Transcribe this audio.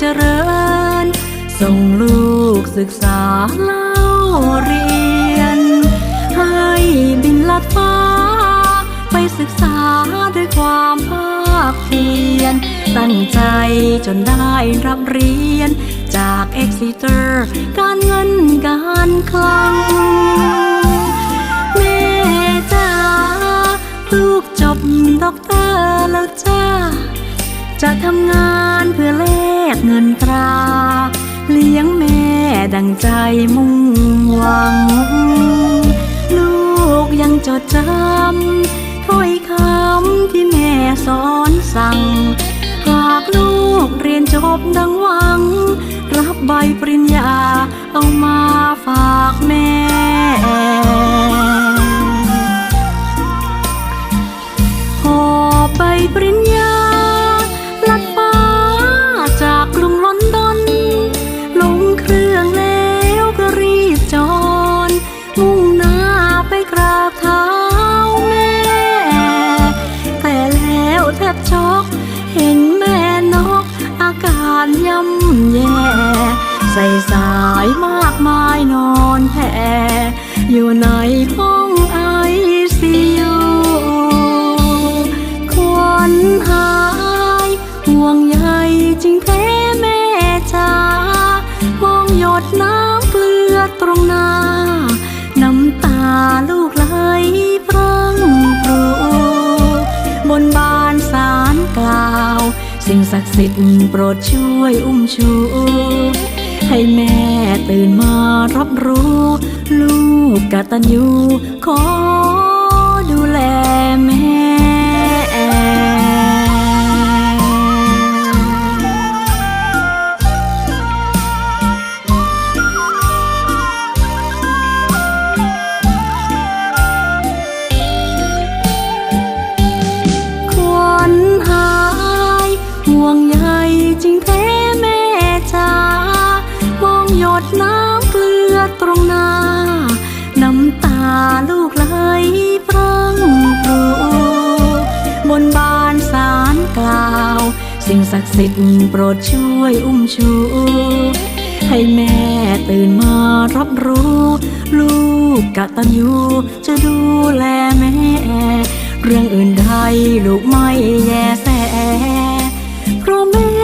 เจริญ ส่งลูกศึกษาเล่าเรียน ให้บินลัดฟ้า ไปศึกษาด้วยความภาคเพียรตั้งใจจนได้รับเรียน จากเอ็กซิเตอร์ การเงินการคลังแม่จ๋าลูกจบด็อกเตอร์แล้วจ้า จะทำงานเพื่อแล กเงินตรา เลี้ยงแม่ดังใจมุ่งหวัง ลูกยังจดจำถ้อยคำที่แม่สอนสั่ง หากลูกเรียนจบดังหวัง รับใบปริญญาเอามาฝากแม่ ก เห็นแม่นก อาการย่ำแย่ ใส่สายมากมายนอนแผ่อยู่ในห้องไอซียูควรหายห่วงใยจริงแท้แม่จ๋ามองหยดน้ำเกลือตรงหน้า น้ำตาลูกไหลพรังพรูบนบานสา กล่าว สิ่งศักดิ์สิทธิ์โปรดช่วยอุ้มชู ให้แม่ตื่นมารับรู้ ลูกกตัญญูขอดูแลแม่ สิ่งศักดิ์สิทธิ์โปรดช่วยอุ้มชู ให้แม่ตื่นมารับรู้ ลูกกะตันยูจะดูแลแม่ เรื่องอื่นใดลูกไม่แยแสเพราะแม่